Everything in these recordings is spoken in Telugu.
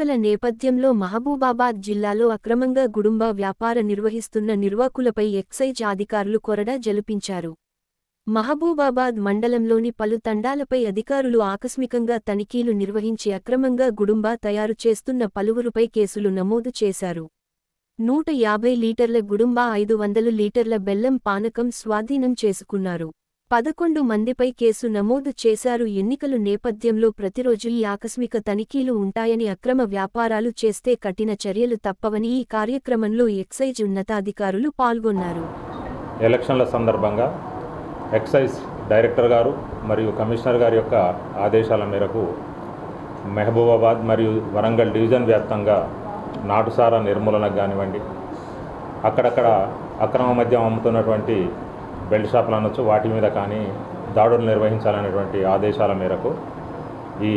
ఎన్నికల నేపథ్యంలో మహబూబాబాద్ జిల్లాలో అక్రమంగా గుడుంబా వ్యాపార నిర్వహిస్తున్న నిర్వాకులపై ఎక్సైజ్ అధికారులు కొరడా జలిపించారు మహబూబాబాద్ మండలంలోని పలు తండాలపై అధికారులు ఆకస్మికంగా తనిఖీలు నిర్వహించి అక్రమంగా గుడుంబా తయారు చేస్తున్న పలువురుపై కేసులు నమోదు చేశారు. నూట యాభై లీటర్ల గుడుంబా ఐదు వందలు లీటర్ల బెల్లం పానకం స్వాధీనం చేసుకున్నారు. పదకొండు మందిపై కేసు నమోదు చేశారు. ఎన్నికలు నేపథ్యంలో ప్రతిరోజు ఈ ఆకస్మిక తనిఖీలు ఉంటాయని అక్రమ వ్యాపారాలు చేస్తే కఠిన చర్యలు తప్పవని ఈ కార్యక్రమంలో ఎక్సైజ్ ఉన్నతాధికారులు పాల్గొన్నారు. ఎలక్షన్ల సందర్భంగా ఎక్సైజ్ డైరెక్టర్ గారు మరియు కమిషనర్ గారి యొక్క ఆదేశాల మేరకు మహబూబాబాద్ మరియు వరంగల్ డివిజన్ వ్యాప్తంగా నాటుసారా నిర్మూలనకు కానివ్వండి అక్కడక్కడ అక్రమ మద్యం అమ్ముతున్నటువంటి బెల్ట్ షాపులు అనొచ్చు వాటి మీద కానీ దాడులు నిర్వహించాలనేటువంటి ఆదేశాల మేరకు ఈ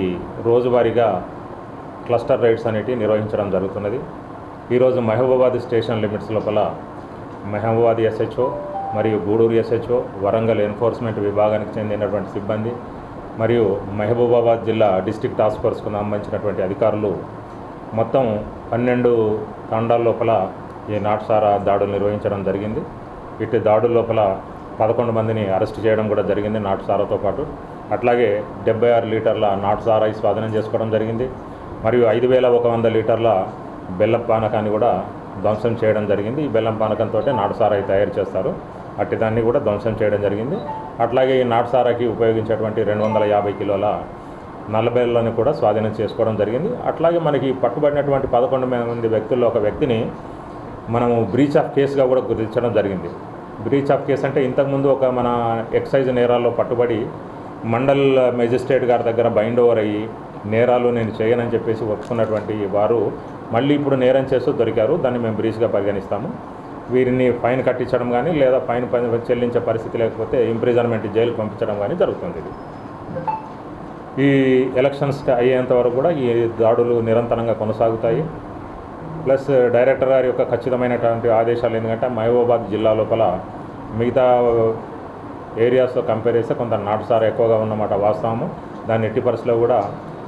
రోజువారీగా క్లస్టర్ రైడ్స్ అనేటివి నిర్వహించడం జరుగుతున్నది. ఈరోజు మహబూబాబాద్ స్టేషన్ లిమిట్స్ లోపల మహబూబాద్ ఎస్హెచ్ఓ మరియు గూడూరు ఎస్హెచ్ఓ వరంగల్ ఎన్ఫోర్స్మెంట్ విభాగానికి చెందినటువంటి సిబ్బంది మరియు మహబూబాబాద్ జిల్లా డిస్టిక్ టాస్క్ ఫోర్స్కు సంబంధించినటువంటి అధికారులు మొత్తం పన్నెండు తండాల లోపల ఈ నాటుసారా దాడులు నిర్వహించడం జరిగింది. ఇటు దాడుల లోపల పదకొండు మందిని అరెస్ట్ చేయడం కూడా జరిగింది నాటుసారాతో పాటు. అట్లాగే డెబ్బై ఆరు లీటర్ల నాటుసారాయి స్వాధీనం చేసుకోవడం జరిగింది. మరియు ఐదు వేల ఒక వంద లీటర్ల బెల్లం పానకాన్ని కూడా ధ్వంసం చేయడం జరిగింది. ఈ బెల్లం పానకంతో నాటుసారాయి తయారు చేస్తారు. అట్టి దాన్ని కూడా ధ్వంసం చేయడం జరిగింది. అట్లాగే ఈ నాటుసారాకి ఉపయోగించేటువంటి రెండు వందల యాభై కిలోల నల్లబెల్లని కూడా స్వాధీనం చేసుకోవడం జరిగింది. అట్లాగే మనకి పట్టుబడినటువంటి పదకొండు మంది వ్యక్తుల్లో ఒక వ్యక్తిని మనము బ్రీచ్ ఆఫ్ కేసుగా కూడా గుర్తించడం జరిగింది. బ్రీచ్ ఆఫ్ కేసు అంటే ఇంతకుముందు ఒక మన ఎక్సైజ్ నేరాల్లో పట్టుబడి మండల్ మెజిస్ట్రేట్ గారి దగ్గర బైండ్ ఓవర్ అయ్యి నేరాలు నేను చేయనని చెప్పేసి ఒప్పుకున్నటువంటి వారు మళ్ళీ ఇప్పుడు నేరం చేస్తూ దొరికారు. దాన్ని మేము బ్రీచ్గా పరిగణిస్తాము. వీరిని ఫైన్ కట్టించడం కానీ లేదా ఫైన్ చెల్లించే పరిస్థితి లేకపోతే ఇంప్రిజన్మెంట్ జైలు పంపించడం కానీ జరుగుతుంది ఇది. ఈ ఎలక్షన్స్ అయ్యేంత వరకు కూడా ఈ దాడులు నిరంతరంగా కొనసాగుతాయి. ప్లస్ డైరెక్టర్ గారి యొక్క ఖచ్చితమైనటువంటి ఆదేశాలు ఎందుకంటే మహబూబాబాద్ జిల్లా లోపల మిగతా ఏరియాస్తో కంపేర్ చేస్తే కొంత నాటుసార ఎక్కువగా ఉన్నమాట వాస్తవము. దాన్ని ఎట్టి పరిస్థితిలో కూడా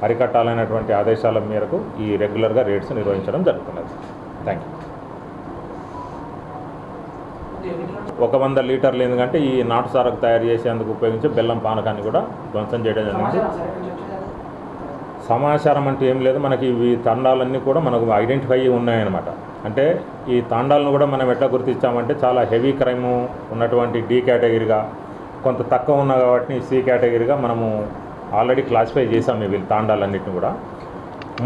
అరికట్టాలనేటువంటి ఆదేశాల మేరకు ఈ రెగ్యులర్గా రేట్స్ నిర్వహించడం జరుగుతున్నది. థ్యాంక్ యూ ఒక వంద లీటర్లు ఎందుకంటే ఈ నాటుసారకు తయారు చేసేందుకు ఉపయోగించే బెల్లం పానకాన్ని కూడా ధ్వంసం చేయడం జరిగింది. సమాచారం అంటే ఏం లేదు. మనకి ఈ తాండాలన్నీ కూడా మనకు ఐడెంటిఫై అయ్యి ఉన్నాయన్నమాట. అంటే ఈ తాండాలను కూడా మనం ఎట్లా గుర్తించామంటే చాలా హెవీ క్రైమ్ ఉన్నటువంటి డి కేటగిరీగా కొంత తక్కువ ఉన్న కాబట్టి సి కేటగిరీగా మనము ఆల్రెడీ క్లాసిఫై చేసాం ఇవి తాండాలన్నింటిని కూడా.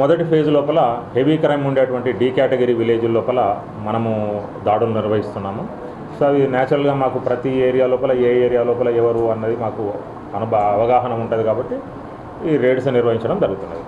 మొదటి ఫేజ్ లోపల హెవీ క్రైమ్ ఉండేటువంటి డి కేటగిరీ విలేజ్ లోపల మనము దాడులు నిర్వహిస్తున్నాము. సో అవి న్యాచురల్గా మాకు ప్రతి ఏరియా లోపల ఏ ఏరియా లోపల ఎవరు అన్నది మాకు అనుభ అవగాహన ఉంటుంది కాబట్టి ఈ రేడ్స్ నిర్వహించడం జరుగుతున్నది.